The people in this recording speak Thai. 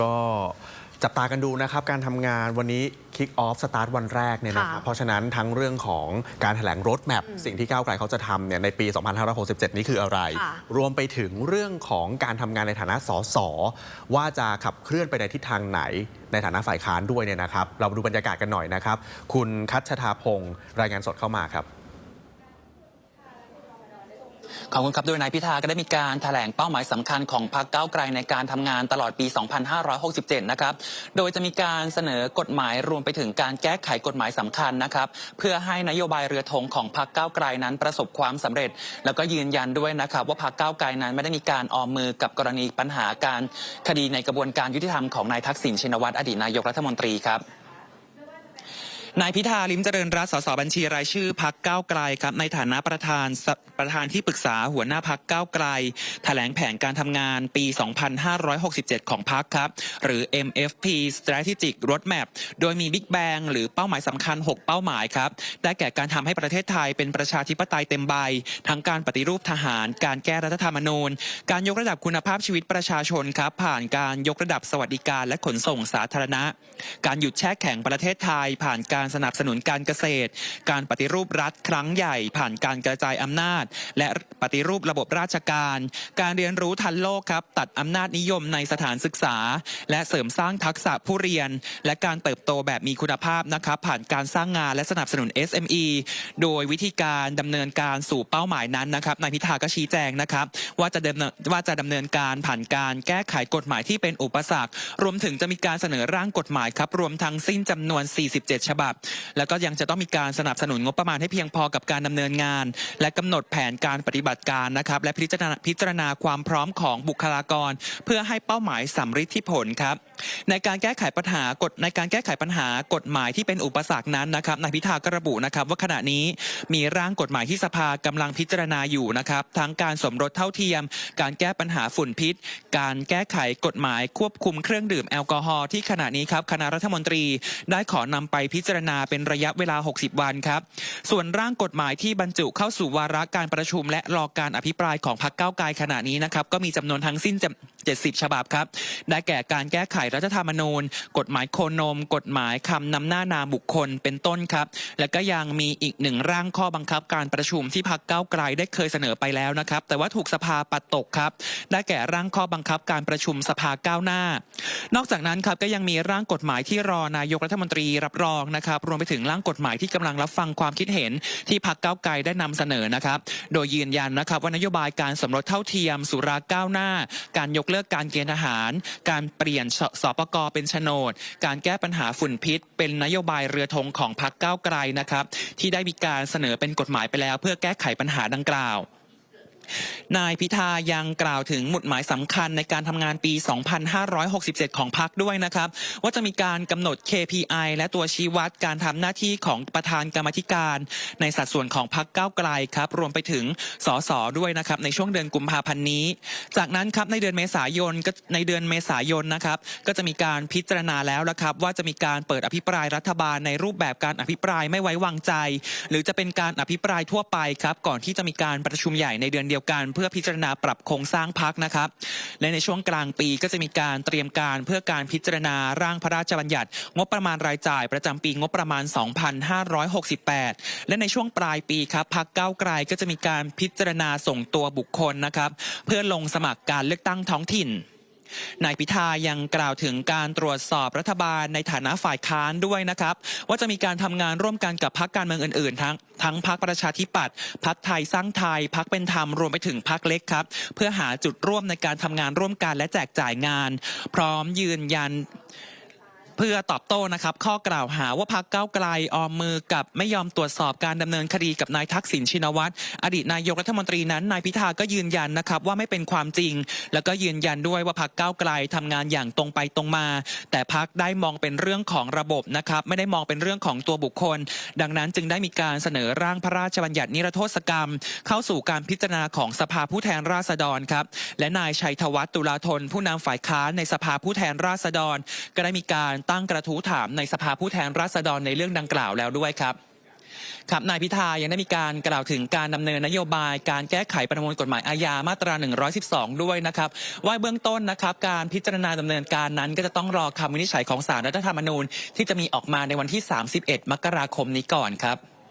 ก็จับตากันดูนะครับ การทำงานวันนี้คิกออฟสตาร์ทวันแรกเนี่ยนะครับค่ะเพราะฉะนั้นทั้งเรื่องของการแถลงรถแมพสิ่งที่ก้าวไกลเขาจะทำเนี่ยในปี 2567 นี้คืออะไรค่ะรวมไปถึงเรื่องของการทำงานในฐานะสสว่าจะขับเคลื่อนไปในทิศทางไหน ในฐานะฝ่ายค้านด้วยเนี่ยนะครับ เรามาดูบรรยากาศกันหน่อยนะครับ คุณคัชธาพงศ์รายงานสดเข้ามาครับ ขอบคุณครับโดยนายพิธาก็ได้มีการแถลงเป้าหมายสำคัญของพรรคก้าวไกลในการทำงานตลอดปี 2567 นะครับ โดยจะมีการเสนอกฎหมายรวมไปถึงการแก้ไขกฎหมายสำคัญนะครับ เพื่อให้นโยบายเรือธงของพรรคก้าวไกลนั้นประสบความสำเร็จ แล้วก็ยืนยันด้วยนะครับ ว่าพรรคก้าวไกลนั้นไม่ได้มีการออมมือกับกรณีปัญหาการคดีในกระบวนการยุติธรรมของนายทักษิณชินวัตรอดีตนายกรัฐมนตรีครับ นายพิธาลิมเจริญรัตน์สสบัญชีรายชื่อพักก้าวไกลครับในฐานะประธานประธานที่ปรึกษาหัวหน้าพักก้าวไกล แถลงแผนการทำงานปี 2567 ของพักครับ หรือ MFP Strategic Roadmap โดยมีบิ๊กแบงหรือเป้าหมายสำคัญ 6 เป้าหมายครับ ได้แก่การทำให้ประเทศไทยเป็นประชาธิปไตยเต็มใบ ทั้งการปฏิรูปทหาร การแก้รัฐธรรมนูญ การยกระดับคุณภาพชีวิตประชาชนครับ ผ่านการยกระดับสวัสดิการและขนส่งสาธารณะ การหยุดแช่แข็งประเทศไทยผ่านการสนับสนุนการเกษตร การปฏิรูปรัฐครั้งใหญ่ ผ่านการกระจายอำนาจ และปฏิรูประบบราชการ การเรียนรู้ทันโลกครับ ตัดอำนาจนิยมในสถานศึกษา และเสริมสร้างทักษะผู้เรียน และการเติบโตแบบมีคุณภาพนะครับผ่านการสร้างงานและสนับสนุน SME โดยวิธีการดำเนินการสู่เป้าหมายนั้นนะครับนายพิธาก็ชี้แจงนะครับว่าจะดำเนินว่าจะดำเนินการผ่านการแก้ไขกฎหมายที่เป็นอุปสรรค รวมถึงจะมีการเสนอร่างกฎหมายครับรวมทั้งสิ้นจำนวน 47 ฉบับแล้วก็ยังจะต้องมีการสนับสนุนงบประมาณให้เพียงพอกับการดำเนินงาน และกำหนดแผนการปฏิบัติการนะครับ และพิจารณาความพร้อมของบุคลากร เพื่อให้เป้าหมายสำเร็จที่ผลครับในการแก้ไขปัญหากฎในการแก้ไขปัญหากฎหมายที่เป็นอุปสรรคนั้นนะครับนายพิธาก็ระบุนะครับ ว่าขณะนี้มีร่างกฎหมายที่สภากำลังพิจารณาอยู่นะครับทั้งการสมรสเท่าเทียม การแก้ปัญหาฝุ่นพิษ การแก้ไขกฎหมายควบคุมเครื่องดื่มแอลกอฮอล์ที่ขณะนี้ครับคณะรัฐมนตรีได้ขอนำไปพิจารณาเป็นระยะเวลา 60 วันครับ ส่วนร่างกฎหมายที่บรรจุเข้าสู่วาระการประชุม และรอการอภิปรายของพรรคก้าวไกลขณะนี้นะครับก็มีจำนวนทั้งสิ้น70 ฉบับครับได้แก่การแก้ไขรัฐธรรมนูญ กฎหมายโคนม กฎหมายคำนำหน้านามบุคคลเป็นต้นครับ และก็ยังมีอีกหนึ่งร่างข้อบังคับการประชุมที่พักเก้าไกลได้เคยเสนอไปแล้วนะครับ แต่ว่าถูกสภาปัดตกครับ ได้แก่ร่างข้อบังคับการประชุมสภาก้าวหน้า นอกจากนั้นครับก็ยังมีร่างกฎหมายที่รอนายกรัฐมนตรีรับรองนะครับ รวมไปถึงร่างกฎหมายที่กำลังรับฟังความคิดเห็นที่พักเก้าไกลได้นำเสนอนะครับ โดยยืนยันนะครับว่านโยบายการสมรสเท่าเทียม สุราก้าวหน้า การยกเลิกการเกณฑ์ทหาร การเปลี่ยนสปกเป็นโฉนด การแก้ปัญหาฝุ่นพิษ เป็นนโยบายเรือธงของพรรคก้าวไกลนะครับ ที่ได้มีการเสนอเป็นกฎหมายไปแล้ว เพื่อแก้ไขปัญหาดังกล่าว นายพิธายังกล่าวถึงหมุดหมายสำคัญในการทำงานปี 2567 ของพรรคด้วยนะครับ ว่าจะมีการกำหนด KPI และตัวชี้วัดการทำหน้าที่ของประธานกรรมธิการ ในสัดส่วนของพรรคก้าวไกลครับ รวมไปถึงสสด้วยนะครับ ในช่วงเดือนกุมภาพันธ์นี้ จากนั้นครับในเดือนเมษายนก็ในเดือนเมษายนนะครับก็จะมีการพิจารณาแล้วนะครับ ว่าจะมีการเปิดอภิปรายรัฐบาลในรูปแบบการอภิปรายไม่ไว้วางใจ หรือจะเป็นการอภิปรายทั่วไปครับ ก่อนที่จะมีการประชุมใหญ่ในเดือนเดียวกัน เพื่อพิจารณาปรับโครงสร้างพักนะครับ และในช่วงกลางปีก็จะมีการเตรียมการเพื่อการพิจารณาร่างพระราชบัญญัติ งบประมาณรายจ่ายประจำปีงบประมาณ 2568 และในช่วงปลายปีครับพักเก้าวไกลก็จะมีการพิจารณาส่งตัวบุคคลนะครับ เพื่อลงสมัครการเลือกตั้งท้องถิ่น นายพิธายังกล่าวถึงการตรวจสอบรัฐบาลในฐานะฝ่ายค้านด้วยนะครับ ว่าจะมีการทำงานร่วมกันกับพรรคการเมืองอื่นๆ ทั้งทั้งพรรคประชาธิปัตย์พรรคไทยสร้างไทยพรรคเป็นธรรมรวมไปถึงพรรคเล็กครับ เพื่อหาจุดร่วมในการทำงานร่วมกันและแจกจ่ายงาน พร้อมยืนยัน เพื่อตอบโต้นะครับข้อกล่าวหาว่าพักเก้าไกลออมมือกับไม่ยอมตรวจสอบการดำเนินคดีกับนายทักษิณชินวัตรอดีตนายกรัฐมนตรีนั้นนายพิธาก็ยืนยันนะครับว่าไม่เป็นความจริง แล้วก็ยืนยันด้วยว่าพักเก้าไกลทำงานอย่างตรงไปตรงมา แต่พักได้มองเป็นเรื่องของระบบนะครับไม่ได้มองเป็นเรื่องของตัวบุคคล ดังนั้นจึงได้มีการเสนอร่างพระราชบัญญัตินิรโทษกรรม เข้าสู่การพิจารณาของสภาผู้แทนราษฎรครับและนายชัยธวัฒน์ตุลาธนผู้นำฝ่ายค้านในสภาผู้แทนราษฎร ก็ได้มีการตั้งกระทู้ถามในสภาผู้แทนราษฎรในเรื่องดังกล่าวแล้วด้วยครับครับนายพิธายังได้มีการกล่าวถึงการดำเนินนโยบาย การแก้ไขประมวลกฎหมายอาญามาตรา 112 ด้วยนะครับ ว่าเบื้องต้นนะครับ การพิจารณาดำเนินการนั้น ก็จะต้องรอคำวินิจฉัยของสารรัฐธรรมนูญ ที่จะมีออกมาในวันที่ 31 มกราคมนี้ก่อนครับ